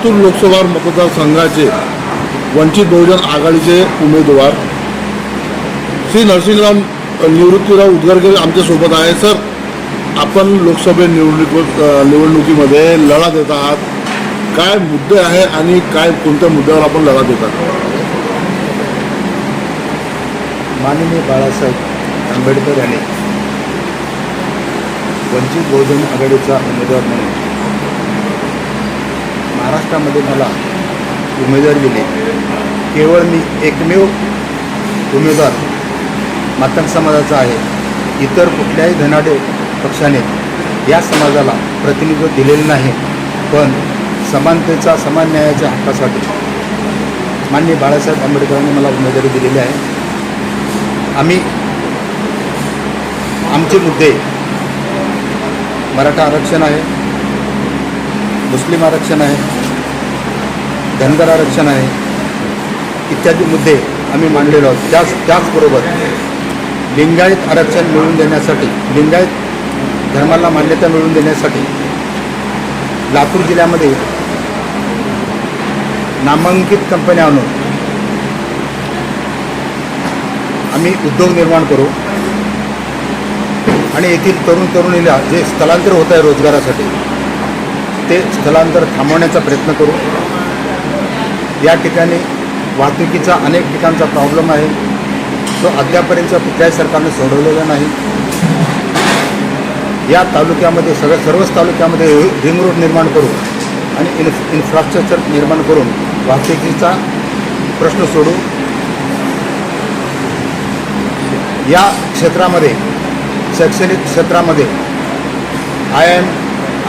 लातूर लोकसभा मतदारसंघाचे वंचित बहुजन आघाडीचे उमेदवार श्री नरसिंहराव निवृत्तीराव उदगरकर आमच्यासोबत आहे. सर आपण लोकसभा निवडणूक निवडणुकीमध्ये लढा देत आहात. काय मुद्दे आहे आणि काय कोणत्या मुद्द्यावर आपण लढा देतात माननीय बाळासाहेब आंबेडकर यांनी वंचित बहुजन आघाडीचा उमेदवार म्हणून महाराष्ट्रामध्ये मला उमेदवारी दिली. केवळ मी एकमेव उमेदवार मातंग समाजाचा आहे. इतर कुठल्याही धनाढ्य पक्षाने या समाजाला प्रतिनिधित्व दिलेलं नाही. पण समानतेचा समान न्यायाच्या हक्कासाठी माननीय बाळासाहेब आंबेडकरांनी मला उमेदवारी दिलेली आहे. आम्ही आमचे मुद्दे मराठा आरक्षण आहे. मुस्लिम आरक्षण आहे धनगर आरक्षण आहे इत्यादी मुद्दे आम्ही मांडलेलो आहोत. त्याच त्याचबरोबर लिंगायत आरक्षण मिळवून देण्यासाठी लिंगायत धर्माला मान्यता मिळवून देण्यासाठी लातूर जिल्ह्यामध्ये नामांकित कंपन्या आणून आम्ही उद्योग निर्माण करू. आणि येथील तरुण तरुणीला जे स्थलांतर होत आहे रोजगारासाठी ते स्थलांतर थांबवण्याचा प्रयत्न करू. या ठिकाणी वाहतुकीचा अनेक ठिकाणचा प्रॉब्लेम आहे. तो अद्यापर्यंत कुठल्याही सरकारने सोडवलेला नाही. या तालुक्यामध्ये सगळ्या सर्वच तालुक्यामध्ये रिंग रोड निर्माण करू आणि इन्फ इन्फ्रास्ट्रक्चर निर्माण करून वाहतुकीचा प्रश्न सोडू. या क्षेत्रामध्ये शैक्षणिक क्षेत्रामध्ये I M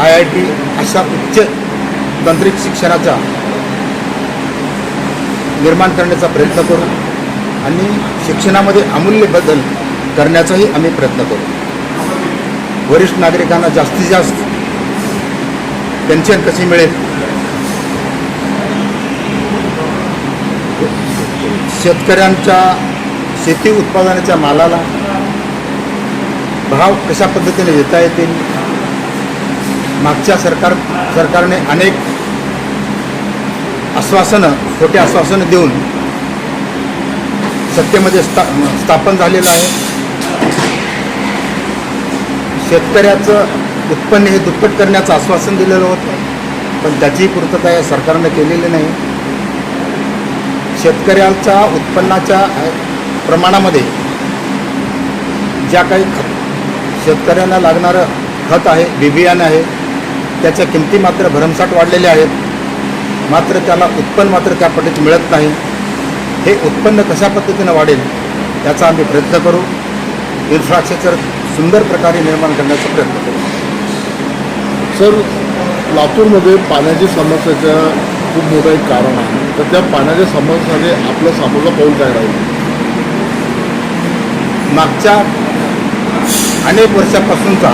I I T अशा उच्च तांत्रिक शिक्षणाचा निर्माण करण्याचा प्रयत्न करू आणि शिक्षणामध्ये अमूल्य बदल करण्याचाही आम्ही प्रयत्न करू. वरिष्ठ नागरिकांना जास्तीत जास्त पेन्शन कशी मिळेल? शेतकऱ्यांच्या शेती उत्पादनाच्या मालाला भाव कशा पद्धतीने देता येतील? मागच्या सरकार सरकारने अनेक आश्वासनं खोटे आश्वासनं देऊन सत्तेमध्ये स्था स्थापन झालेलं आहे. शेतकऱ्याचं उत्पन्न हे दुप्पट करण्याचं आश्वासन दिलेलं होतं पण त्याची पूर्तता या सरकारनं केलेली नाही. शेतकऱ्याच्या उत्पन्नाच्या प्रमाणामध्ये ज्या काही खत शेतकऱ्यांना लागणारं खत आहे बिबियाणं आहे त्याच्या किमती मात्र भरमसाठ वाढलेल्या आहेत. मात्र त्याला उत्पन्न मात्र त्या पद्धतीत मिळत नाही. हे उत्पन्न कशा पद्धतीनं वाढेल याचा आम्ही प्रयत्न करू. इन्फ्रास्ट्रक्चर सुंदर प्रकारे निर्माण करण्याचा प्रयत्न करू. सर लातूरमध्ये पाण्याची समस्याचं खूप मोठं एक कारण आहे. तर त्या पाण्याच्या समस्येसाठी आपलं सामोरं पाऊल काय राहील? मागच्या अनेक वर्षापासूनचा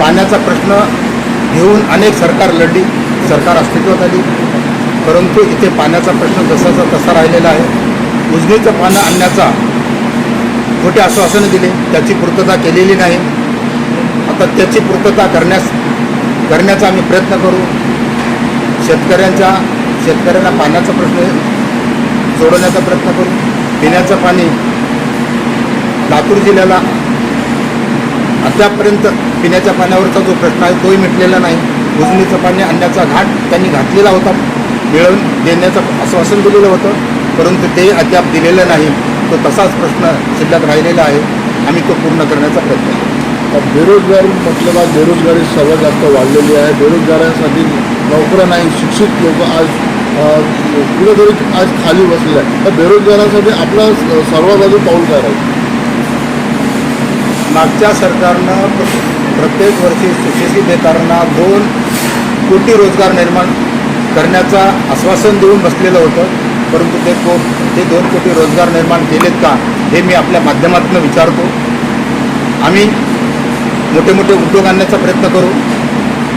पाण्याचा प्रश्न घेऊन अनेक सरकार लढली सरकार अस्तित्वात आली. परंतु इथे पाण्याचा प्रश्न जसाचा तसा राहिलेला आहे. उजनीचं पानं आणण्याचा खोटे आश्वासनं दिले त्याची पूर्तता केलेली नाही. आता त्याची पूर्तता करण्यास करण्याचा आम्ही प्रयत्न करू. शेतकऱ्यांच्या शेतकऱ्यांना पाण्याचा प्रश्न सोडवण्याचा प्रयत्न करू. पिण्याचं पाणी लातूर जिल्ह्याला अद्यापर्यंत पिण्याच्या पाण्यावरचा जो प्रश्न आहे तोही मिटलेला नाही. उजनीचं पाणी आणण्याचा घाट त्यांनी घातलेला होता. मिळवून देण्याचं आश्वासन दिलेलं होतं परंतु ते अद्याप दिलेलं नाही. तो तसाच प्रश्न शिल्लक राहिलेला आहे. आम्ही तो पूर्ण करण्याचा प्रयत्न करू. बेरोजगार म्हटलं का बेरोजगारी सर्वात जास्त वाढलेली आहे. बेरोजगारांसाठी नोकऱ्या नाही शिक्षित लोक आज कुठेतरी आज खाली बसले आहे तर बेरोजगारांसाठी आपला सर्वात आधी पाऊल काय राहील? मागच्या सरकारनं प्र- प्रत्येक वर्षी सुशिक्षित बेकारांना दोन कोटी रोजगार निर्माण करण्याचा आश्वासन देऊन बसलेलं होतं. परंतु ते को ते दोन कोटी रोजगार निर्माण केलेत का हे मी आपल्या माध्यमातून विचारतो. आम्ही मोठे मोठे उद्योग आणण्याचा प्रयत्न करू.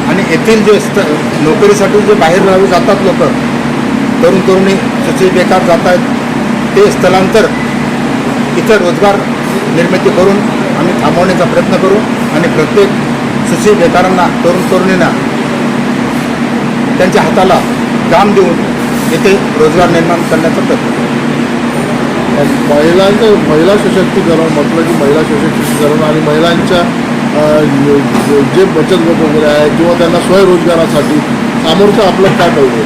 आणि येथील जे स्त नोकरीसाठी जे बाहेर गावी जातात लोक तरुण तरुणी सुशी बेकार जात आहेत ते स्थलांतर इथं रोजगार निर्मिती करून आम्ही थांबवण्याचा प्रयत्न करू आणि प्रत्येक सुशील बेकारांना तरुण तरुणींना त्यांच्या हाताला काम देऊन येथे रोजगार निर्माण करण्याचा प्रयत्न करू. महिलांचं महिला सशक्तीकरण म्हटलं की महिला सशक्तीकरण आणि महिलांच्या जे बचत गट वगैरे आहे किंवा त्यांना स्वयंरोजगारासाठी सामोरचं आपलं काय पाहिजे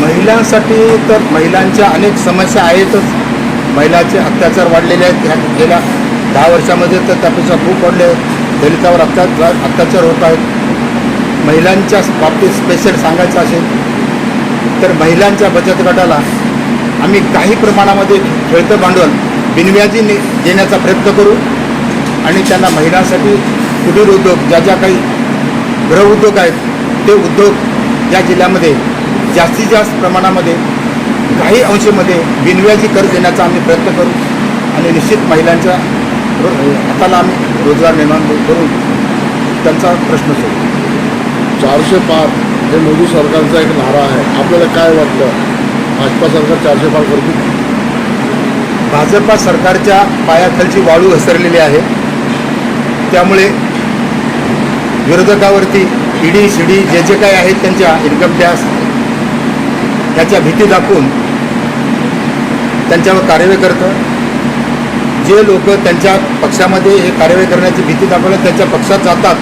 महिलांसाठी तर महिलांच्या अनेक समस्या आहेतच महिलांचे अत्याचार वाढलेले आहेत. ह्या गेल्या दहा वर्षामध्ये तर त्यापेक्षा खूप वाढले. आहेत दलितावर अत्याचार अत्याचार होत आहेत. महिलांच्या बाबतीत स्पेशल सांगायचं असेल तर महिलांच्या बचत गटाला आम्ही काही प्रमाणामध्ये खेळतं भांडवल बिनव्याजी ने- देण्याचा प्रयत्न करू आणि त्यांना महिलांसाठी कुटीर उद्योग ज्या ज्या काही गृहउद्योग आहेत ते उद्योग या जिल्ह्यामध्ये जास्तीत जास्त प्रमाणामध्ये काही अंशामध्ये बिनव्याजी कर्ज देण्याचा आम्ही प्रयत्न करू आणि निश्चित महिलांच्या रो- हाताला आम्ही रोजगार निर्माण करून त्यांचा प्रश्न सोडू चारशे पार हे मोदी सरकारचा एक नारा आहे. आपल्याला काय वाटतं? भाजपा सरकार चारशे पार करतील? भाजपा सरकारच्या पायाखालची वाळू घसरलेली आहे. त्यामुळे विरोधकावरती ईडी सी जे जे काही आहेत त्यांच्या इन्कम टॅक्स ह्याच्या भीती दाखवून त्यांच्यावर कारवाई करतं जे लोक त्यांच्या पक्षामध्ये हे कारवाई करण्याची भीती दाखवल्या त्यांच्या पक्षात जातात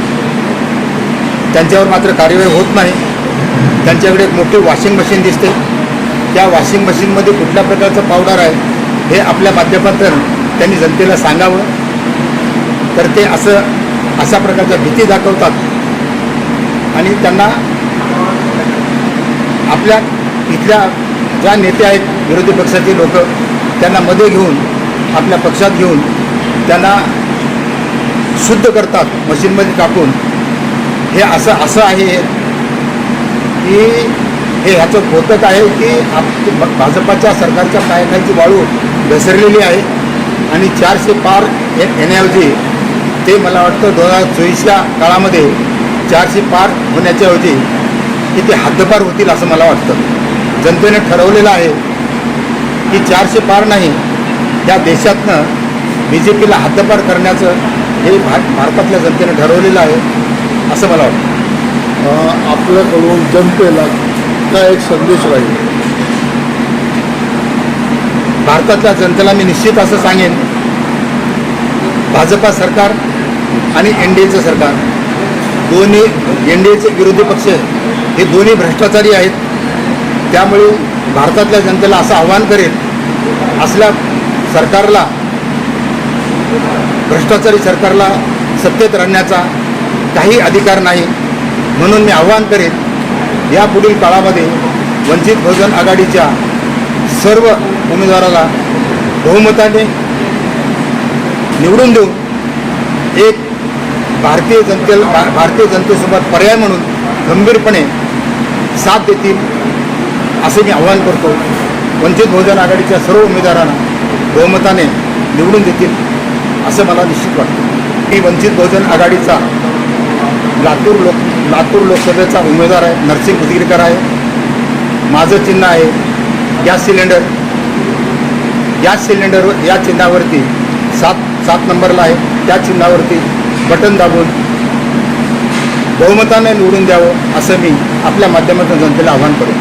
त्यांच्यावर मात्र कार्यवाही होत नाही. त्यांच्याकडे एक मोठी वॉशिंग मशीन दिसते. त्या वॉशिंग मशीनमध्ये कुठल्या प्रकारचं पावडर आहे हे आपल्या माध्यमातून त्यांनी जनतेला सांगावं. तर ते असं अशा प्रकारच्या भीती दाखवतात. आणि त्यांना आपल्या इथल्या ज्या नेते आहेत विरोधी पक्षाचे लोक त्यांना मध्ये घेऊन आपल्या पक्षात घेऊन त्यांना शुद्ध करतात मशीनमध्ये टाकून हे असं असं आहे की हे ह्याचं द्योतक आहे की आप भाजपाच्या सरकारच्या पायाखालची वाळू घसरलेली आहे. आणि चारशे पार येण्याऐवजी ते मला वाटतं दोन हजार चोवीसच्या काळामध्ये चारशे पार होण्याच्याऐवजी इथे हद्दपार होतील असं मला वाटतं. जनतेने ठरवलेलं आहे की चारशे पार नाही या देशातनं बी जे पीला हद्दपार करण्याचं हे भार भारतातल्या जनतेने ठरवलेलं आहे असं मला वाटतं. आपल्याकडून जनतेला काय एक संदेश राहील? भारतातल्या जनतेला मी निश्चित असं सांगेन भाजपा सरकार आणि एन डी एचं सरकार दोन्ही एन डी एचे विरोधी पक्ष हे दोन्ही भ्रष्टाचारी आहेत. त्यामुळे भारतातल्या जनतेला असं आव्हान करेल असल्या सरकारला भ्रष्टाचारी सरकारला सत्तेत राहण्याचा काही अधिकार नाही म्हणून मी आव्हान करेन यापुढील काळामध्ये वंचित बहुजन आघाडीच्या सर्व उमेदवाराला बहुमताने निवडून देऊन एक भारतीय जनतेला भारतीय जनतेसोबत पर्याय म्हणून गंभीरपणे साथ देतील. असे मी आवाहन करतो. वंचित बहुजन आघाडीच्या सर्व उमेदवारांना बहुमताने निवडून देतील असं मला निश्चित वाटतं. मी वंचित बहुजन आघाडीचा लातूर लोक लातूर लोकसभेचा उमेदवार आहे नरसिंग उदगीरकर आहे. माझं चिन्ह आहे गॅस सिलेंडर गॅस सिलेंडर या चिन्हावरती सात सात नंबरला आहे. त्या चिन्हावरती बटन दाबून बहुमताने निवडून द्यावं असं मी आपल्या माध्यमातून जनतेला आवाहन करू